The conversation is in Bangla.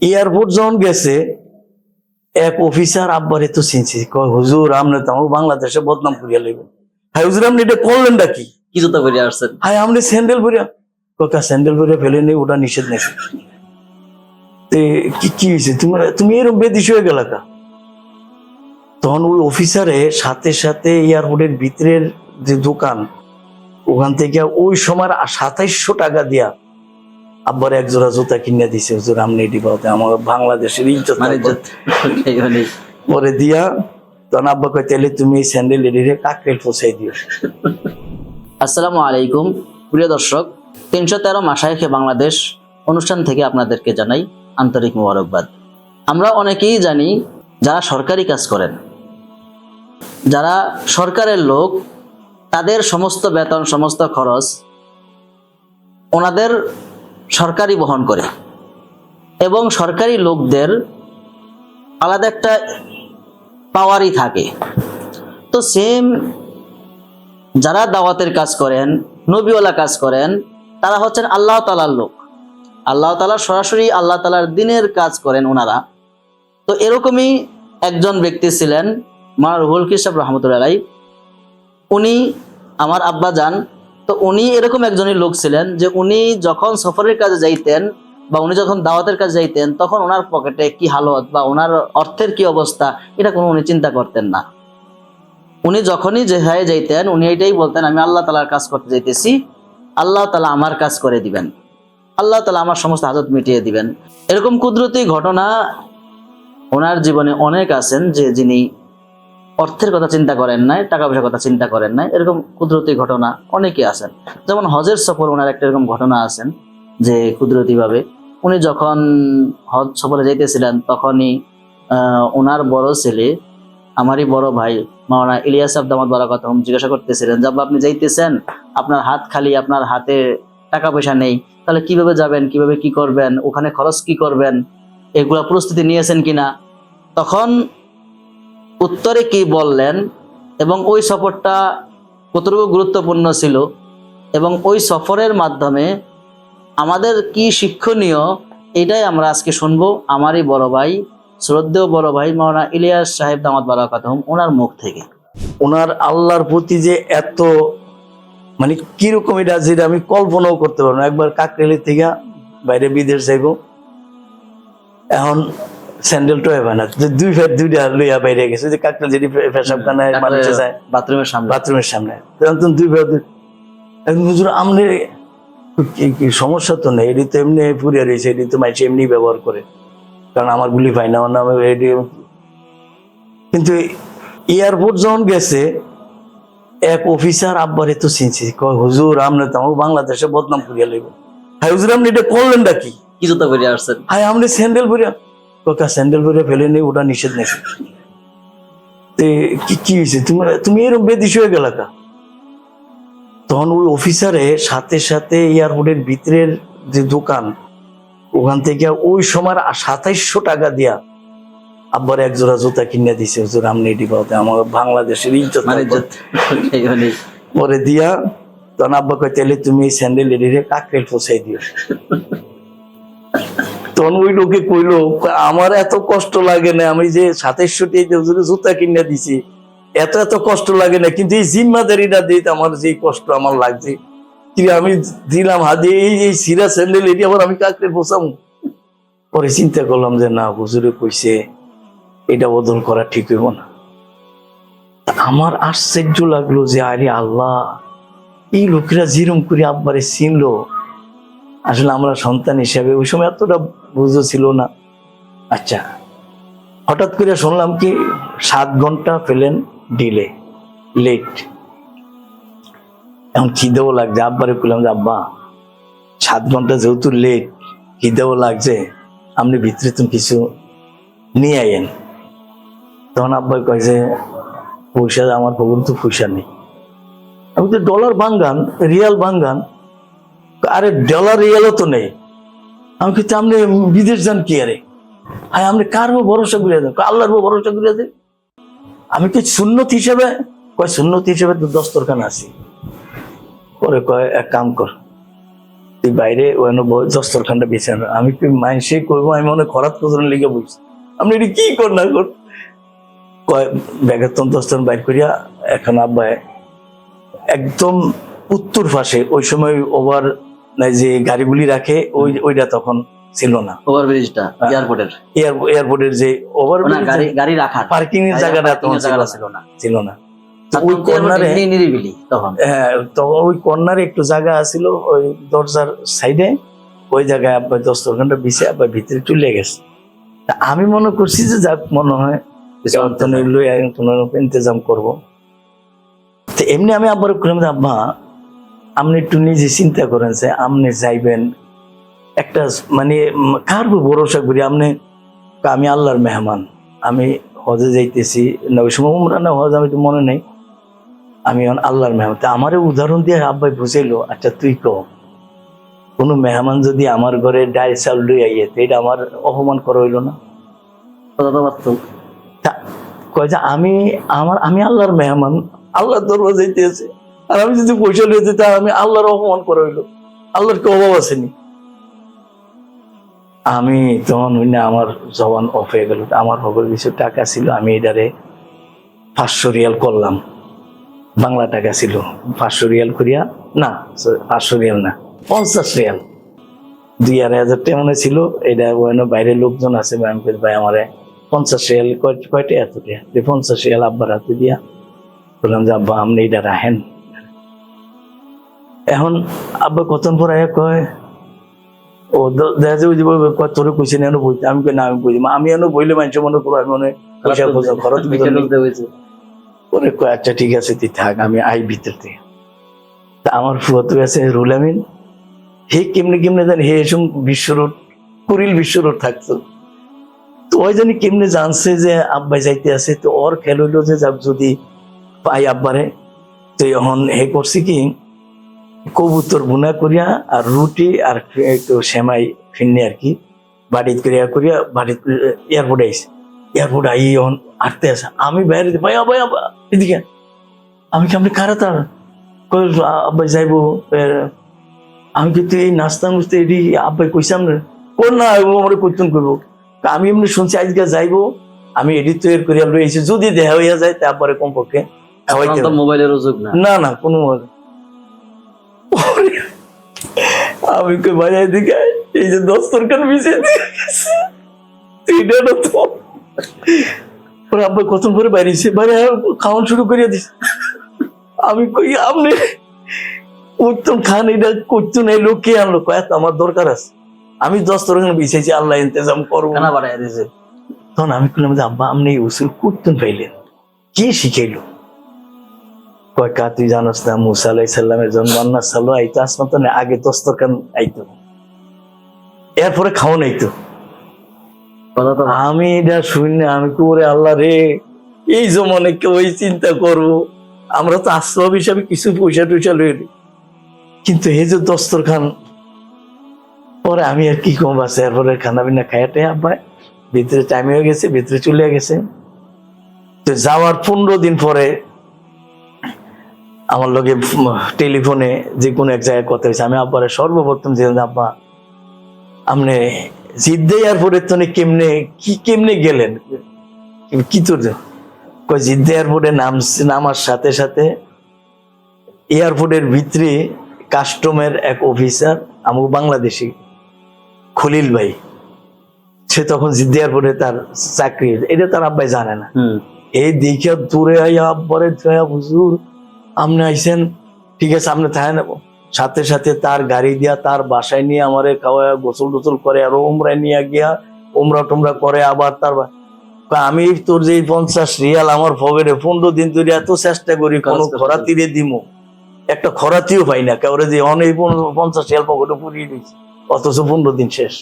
এয়ারপোর্ট যখন গেছে এক অফিসার আব্বারে তো চিনছি কয় হুজুর আপনি তো বাংলাদেশে বদনাম করিয়া লইবেন হ্যাঁ হুজুর আপনি এটা করলেনটা কি? কি জুতা পরে আসছেন? হাই আপনি স্যান্ডেল পরিয়া। কাকা স্যান্ডেল পরিয়া ফেলে নেই ওটা নিষেধ নেই। কি কি হয়েছে তুমি তুমি এরকম বেদিস হয়ে গেল কা? তখন ওই অফিসারে সাথে সাথে এয়ারপোর্টের ভিতরের যে দোকান ওখান থেকে ওই সময় সাতাইশশো টাকা দিয়া আব্বার এক জোড়া জুতা কিনে দিছে হুজুর আমনি এটি পাওয়াতে আমার বাংলাদেশের ইজ্জত মানে মানে পরে দিয়া তখন আব্বা কয় তাহলে তুমি এই স্যান্ডেল এডিরে কাকরেল পৌঁছাই দিও। আসসালামু আলাইকুম প্রিয় দর্শক তিনশো তেরো মাসায়খে বাংলাদেশ অনুষ্ঠান থেকে আপনাদেরকে জানাই আন্তরিক মোবারকবাদ। আমরা অনেকেই জানি যারা সরকারি কাজ করেন যারা সরকারের লোক তাদের সমস্ত বেতন সমস্ত খরচ ওনাদের সরকারি বহন করে। এবং সরকারি লোকদের আলাদা একটা পাওয়ারই থাকে। তো সেম যারা দাওয়াতের কাজ করেন, নবীওয়ালা কাজ করেন, তারা হচ্ছেন আল্লাহ তালার লোক। আল্লাহ তালা সরাসরি আল্লাহ তালার দিনের কাজ করেন ওনারা। তো এরকমই একজন ব্যক্তি ছিলেন মা রুহুল কিসাব রহমতুল্লাহ উনি আমার আব্বা যান তো উনি এরকম একজনই লোক ছিলেন যে উনি যখন সফরের কাজে যাইতেন বা উনি যখন দাওয়াতের কাজে যাইতেন, তখন ওনার পকেটে কি হালত বা ওনার অর্থের কি অবস্থা, এটা কোনো উনি চিন্তা করতেন না। উনি যখনই যে হয়ে যাইতেন, উনি এটাই বলতেন, আমি আল্লাহ তালার কাজ করতে যাইতেছি, আল্লাহ তালা আমার কাজ করে দিবেন। আল্লাহ তালা আমার সমস্ত হাজত মিটিয়ে দিবেন। এরকম কুদরতি ঘটনা ওনার জীবনে অনেক আছেন যে যিনি অর্থের কথা চিন্তা করেন নাই টাকা পয়সার কথা চিন্তা করেন নাই, এরকম কুদরতি ঘটনা অনেকে আছেন। যেমন হজের সফর ওনার একটা এরকম ঘটনা আছেন, যে কুদরতিভাবে উনি যখন হজ সফরে যাইতেছিলেন, তখনই ওনার বড় ছেলে, আমারই বড় ভাই, মাওলানা ইলিয়াস আব্দামাদ বারাকাত জিজ্ঞাসা করতেছিলেন যাব আপনি যাইতেছেন, আপনার হাত খালি, আপনার হাতে টাকা পয়সা নেই, তাহলে কীভাবে যাবেন, কীভাবে কি করবেন, ওখানে খরচ কি করবেন, এগুলা প্রস্তুতি নিয়েছেন কিনা? তখন উত্তরে কি বললেন? এবং ওই সফরটা কতটুকু গুরুত্বপূর্ণ ছিল? এবং ওই সফরের মাধ্যমে আমাদের কি শিক্ষণীয়? এটাই আমরা আজকে শুনব আমারই বড় ভাই, শ্রদ্ধেয় বড় ভাই মাওলানা ইলিয়াস সাহেব দামাত বারাকাতহম, ওনার মুখ থেকে। ওনার আল্লাহর প্রতি যে এত মানে কীরকম এটা যেটা আমি কল্পনাও করতে পারব না। একবার কাকরেলি থেকে বাইরে বিদেশ যাইব। এখন স্যান্ডেল তো হবে না। দুই ফের দুইটা লইয়া বাইরে গেছে। যে যেটি খানায় মানুষে যায়। বাথরুমের সামনে। বাথরুমের সামনে। তখন দুই ফের এখন হুজুর আমনে সমস্যা তো নেই। এটি তো এমনি রয়েছে। এটি তো মানুষ এমনি ব্যবহার করে। কারণ আমার গুলি পাই না। আমার নামে এটি কিন্তু এয়ারপোর্ট যখন গেছে এক অফিসার আব্বারে তো চিনছি। কয় হুজুর আপনি তো আমাকে বাংলাদেশে বদনাম করিয়া লইবেন হ্যাঁ হুজুর আপনি এটা করলেন কি? কি জুতা পরে আসছেন? হাই আপনি স্যান্ডেল পরিয়া কাকা স্যান্ডেল পরিয়া ফেলে নেই ওটা নিষেধ নেই। তে কি কি হয়েছে? তুমি তুমি এরকম বেদিস হয়ে গেল কা? তখন ওই অফিসারে সাথে সাথে এয়ারপোর্টের ভিতরের যে দোকান ওখান থেকে ওই সময় সাতাইশশো টাকা দিয়া আব্বার এক জোড়া জুতা কিনে দিছে। হুজুর আমনি এটি আমার বাংলাদেশের ইজ্জত মানে মানে পরে দিয়া তখন আব্বা কয় তাহলে তুমি এই স্যান্ডেল এডিরে কাকরেল পৌঁছাই দিও। তখন ওই লোকে কইলো, আমার এত কষ্ট লাগে না, আমি যে সাতাইশশো টাকা জুতা কিনে দিছি, এত এত কষ্ট লাগে না, কিন্তু এই জিম্মাদারিটা দিতে আমার যে কষ্ট আমার লাগছে। আমি দিলাম, হাতে এই এই সিরা স্যান্ডেল, এটি আবার আমি কাকরে বসাম পরে চিন্তা করলাম যে, না, হুজুরে কইছে, এটা বদল করা ঠিক হইব না। আমার আশ্চর্য লাগল যে, আরে আল্লাহ, এই লোকেরা যেরম করে আব্বারে চিনলো আসলে আমরা সন্তান হিসাবে ওই সময় এতটা বুঝো ছিল না। আচ্ছা হঠাৎ করে শুনলাম কি সাত ঘণ্টা পেলেন ডিলে লেট এখন খিদেও লাগছে, আব্বারে বললাম যে, আব্বা, সাত ঘণ্টা যেহেতু লেট খিদেও লাগছে, আপনি ভিতরে তুমি কিছু নিয়ে আইয়েন। তখন আব্বা যে পয়সা, আমার খবর তো পয়সা নেই। আমি তো ডলার ভাঙ্গান রিয়াল ভাঙ্গান আরে ডলার রিয়ালও তো নেই। আমি কিন্তু আপনি বিদেশ যান কি আরে? আরে, আপনি কার ভরসা করিয়া দেন? আল্লাহর ভরসা করিয়া দেন আমি কি সুন্নত হিসেবে? কয়, সুন্নত হিসেবে তো দস্তরখান আছি। পরে কয়, এক কাম কর, তুই বাইরে ওখানে দস্তরখানটা বেছে আনো। আমি কি মাইসে করব আমি মনে হয় খরাত কোথাও লিখে বলছি আপনি এটি কি কর না কর? কয়, ব্যাগের তন দস্তর বাইর করিয়া এখন আব্বায় একদম উত্তর পাশে, ওই সময় ওভার যে গাড়িগুলি রাখে ওই ওইটা তখন ছিল না। ওভারব্রিজটা এয়ারপোর্টের এয়ারপোর্টের যে ওভার না গাড়ি গাড়ি রাখার। পার্কিং এর জায়গাটা তখন ছিল না। ছিল না। ওই কর্নারে নিরিবিলি তখন। হ্যাঁ তো ওই কর্নারে একটু জায়গা আছিল ওই দরজার সাইডে ওই জায়গায় আব্বা বিছে আব্বা ভিতরে চলে গেছে। তা আমি মনে করছি যে যাক মনে হয় ইন্তজাম করব। তো এমনি আমি আব্বার আব্বা আপনি একটু নিজে চিন্তা করেন যে আপনি যাইবেন একটা মানে কার ভরসা করি? আপনি আমি আল্লাহর মেহমান। আমি হজে যাইতেছি না ওই সময় উমরা না হজ আমি তো মনে নেই। আমি আল্লাহর মেহমান। তা আমারে উদাহরণ দিয়ে আব্বাই বুঝাইলো আচ্ছা তুই কো? কোনো মেহমান যদি আমার ঘরে ডাল চাল লই আইয়ে এটা আমার অপমান করা হইল না। কয় যে আমি আমার আমি আল্লাহর মেহমান আল্লাহর দরবার যাইতেছে। আর আমি যদি পয়সা লইতে যেতে আমি আল্লাহর অপমান করা হইল। আল্লাহর কি অভাব আসেনি আমি তখন হই আমার জবান অফ হয়ে গেল। আমার হবর কিছু টাকা ছিল, আমি এটারে পাঁচশো রিয়াল করলাম। বাংলা টাকা ছিল। পাঁচশো রিয়াল করিয়া, না পাঁচশো রিয়াল না, পঞ্চাশ রিয়াল। দুই আড়াই হাজার টাকা মনে ছিল। এটা ওখানে বাইরের লোকজন আছে আমি ভাই, আমারে পঞ্চাশ রিয়াল কয়- কয়টা এত টাকা পঞ্চাশ রিয়াল আব্বার হাতে দিয়া বললাম যে, আব্বা, আপনি এটা রাখেন। এখন আব্বা পর আয়া কয়? ও দেখা যায় যে তোরে কইছে না আমি কই না আমি আমি এনো বইলে মানুষ মনে করব আমি মনে পয়সা খরচ পরে কয় আচ্ছা ঠিক আছে তুই থাক আমি আই ভিতর থেকে তা আমার ফুয়াতো আছে রুল আমিন। হে কেমনে কেমনে জানি হে এসব বিশ্ব রোড কুড়িল বিশ্ব রোড থাকতো। তো ওই জানি কেমনে জানছে যে আব্বাই যাইতে আছে তো ওর খেল হইল যে যাক যদি পাই আব্বারে। তো এখন হে করছি কি কবুতর বুনা করিয়া আর রুটি আর একটু সেমাই ফিরনি আর কি। বাড়ি করিয়া করিয়া বাড়ি এয়ারপোর্টে আইসে এয়ারপোর্ট আই অন আটতে আসে আমি বাইরে ভাইয়া ভাইয়া এদিকে আমি কি আপনি কারা তার? আব্বাই যাইবো আমি কিন্তু এই নাস্তা মুস্তে এটি আব্বাই কইসাম না কোন না ও আমার কইতুন করব আমি এমনি শুনছি আজকে যাইবো আমি এডিট তৈরি করিয়া লই আইছি যদি দেখা হইয়া যায় তারপরে কমপক্ষে। মোবাইলের না। না না কোনো আমি কই এদিকে আয়, এই যে দস্তরখান মিশে দিয়ে গেছে। না না তো। ওর আব্বা পরে বাইরেছে বাইরে খাওয়ান শুরু করিয়া দিস আমি কই আপনি উত্তম খান এটা করতো না লোক আনলো। কয়েক আমার দরকার আছে। আমি দশ দস্তরখান বিছাইছি আল্লাহ ইন্তজাম করব। কেনা বাড়াই দিয়েছে। তখন আমি বললাম যে আব্বা আপনি এই উসুল করতেন পাইলেন। কে শিখাইলো? কয় কা তুই জানাস না মুসা আলাই সাল্লামের আন্না আইতো না আগে দস্তরখান আইতো। এরপরে আইতো। তো আমি এটা শুনি আমি করে আল্লাহ রে এই জমানে কেউ এই চিন্তা করব? আমরা তো আশ্রম হিসাবে কিছু পয়সা টয়সা লই। কিন্তু এই যে দস্তরখান পরে আমি আর কি কম আছে? এরপরে খানা পিনা খাইয়াটে আব্বাই ভিতরে টাইম হয়ে গেছে ভিতরে চলে গেছে। তো যাওয়ার পনেরো দিন পরে আমার লগে টেলিফোনে যে কোনো এক জায়গায় কথা হয়েছে। আমি আব্বারে সর্বপ্রথম যে আব্বা আপনি জিদ্দে এয়ারপোর্টের তো কেমনে কি কেমনে গেলেন? কি তোর কই জিদ্দে এয়ারপোর্টে নাম নামার সাথে সাথে এয়ারপোর্টের ভিতরে কাস্টমের এক অফিসার আমাকে বাংলাদেশি খলিল ভাই সে তখন জিদ্দে এয়ারপোর্টে তার চাকরি এটা তার আব্বাই জানে না। এই দেখে দূরে আব্বারে হুজুর আপনি আইছেন ঠিক আছে আপনি থাকেন সাথে সাথে তার গাড়ি দিয়া তার বাসায় নিয়ে আমারে খাওয়া গোসল টোসল করে আর ওমরায় নিয়ে গিয়া ওমরা টোমরা করে আবার তার আমি তোর যে পঞ্চাশ রিয়াল আমার পকেটে পনেরো দিন ধরে এত চেষ্টা করি কোনো। খরা তীরে দিমু। একটা খরাতিও পাই না কেউ যে অনেক পঞ্চাশ রিয়াল পকেটে পুরিয়ে দিচ্ছি অথচ পনেরো দিন শেষ।